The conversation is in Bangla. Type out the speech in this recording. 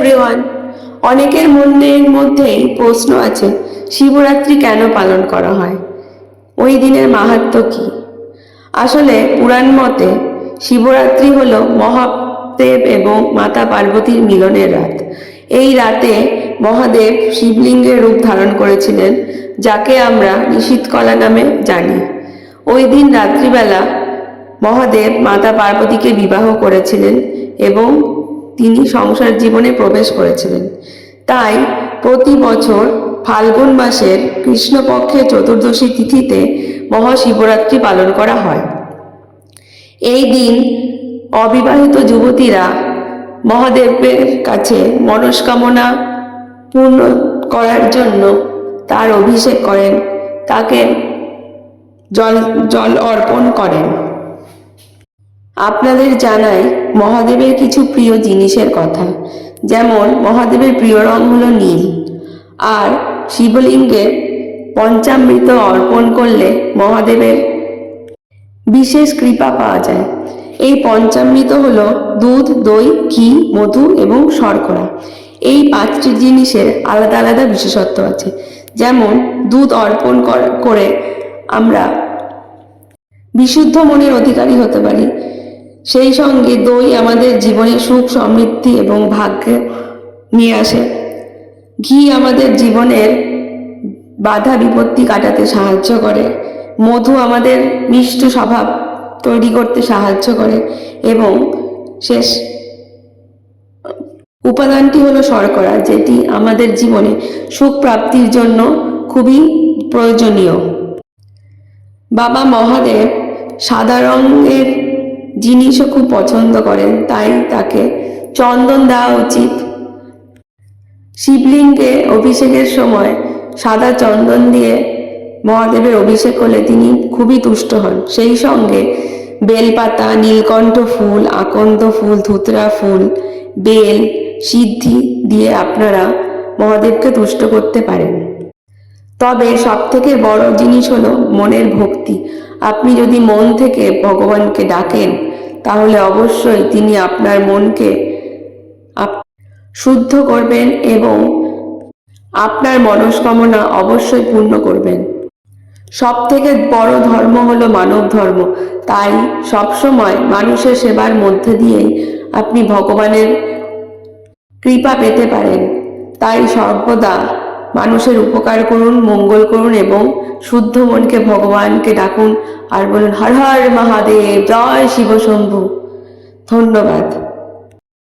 এভরিওয়ান অনেকের মনের মধ্যেই প্রশ্ন আছে, শিবরাত্রি কেন পালন করা হয়? ওই দিনের মাহাত্ম্য কি? আসলে পুরাণ মতে শিবরাত্রি হলো মহাদেব এবং মাতা পার্বতীর মিলনের রাত। এই রাতে মহাদেব শিবলিঙ্গের রূপ ধারণ করেছিলেন, যাকে আমরা নিশীথকলা নামে জানি। ওই দিন রাত্রিবেলা মহাদেব মাতা পার্বতীকে বিবাহ করেছিলেন এবং তিনি সংসার জীবনে প্রবেশ করেছিলেন। তাই প্রতি বছর ফাল্গুন মাসের কৃষ্ণপক্ষের চতুর্দশী তিথিতে মহাশিবরাত্রি পালন করা হয়। এই দিন অবিবাহিত যুবতীরা মহাদেবের কাছে মনস্কামনা পূর্ণ করার জন্য তার অভিষেক করেন, তাকে জল জল অর্পণ করেন। আপনাদের জানাই মহাদেবের কিছু প্রিয় জিনিসের কথা। যেমন, মহাদেবের প্রিয় রং হলো নীল। আর শিবলিঙ্গে পঞ্চামৃত অর্পণ করলে মহাদেবের বিশেষ কৃপা পাওয়া যায়। এই পঞ্চামৃত হলো দুধ, দই, ঘি, মধু এবং শর্করা। এই পাঁচটি জিনিসের আলাদা আলাদা বিশেষত্ব আছে। যেমন, দুধ অর্পণ করে আমরা বিশুদ্ধ মনের অধিকারী হতে পারি। সেই সঙ্গে দই আমাদের জীবনে সুখ, সমৃদ্ধি এবং ভাগ্য নিয়ে আসে। ঘি আমাদের জীবনের বাধা বিপত্তি কাটাতে সাহায্য করে। মধু আমাদের মিষ্ট স্বভাব তৈরি করতে সাহায্য করে এবং শেষ উপাদানটি হলো শর্করা, যেটি আমাদের জীবনে সুখ প্রাপ্তির জন্য খুবই প্রয়োজনীয়। বাবা মহাদেব সাদা রঙের জিনিসও খুব পছন্দ করেন, তাই তাকে চন্দন দেওয়া উচিত। শিবলিঙ্গে অভিষেকের সময় সাদা চন্দন দিয়ে মহাদেবের অভিষেক করলে তিনি খুবই তুষ্ট হন। সেই সঙ্গে বেলপাতা, নীলকণ্ঠ ফুল, আকন্দ ফুল, ধুতরা ফুল, বেল, সিদ্ধি দিয়ে আপনারা মহাদেবকে তুষ্ট করতে পারেন। তবে সব থেকে বড় জিনিস হলো মনের ভক্তি। আপনি যদি মন থেকে ভগবানকে ডাকেন তাহলে অবশ্যই তিনি আপনার মনকে শুদ্ধ করবেন এবং আপনার মনস্কামনা অবশ্যই পূর্ণ করবেন। সব থেকে বড় ধর্ম হলো মানব ধর্ম। তাই সবসময় মানুষের সেবার মধ্যে দিয়েই আপনি ভগবানের কৃপা পেতে পারেন। তাই সর্বদা মানুষের উপকার করুন, মঙ্গল করুন এবং শুদ্ধ মনকে ভগবানকে ডাকুন। আর বলুন, হর হর মহাদেব, জয় শিব শম্ভু। ধন্যবাদ।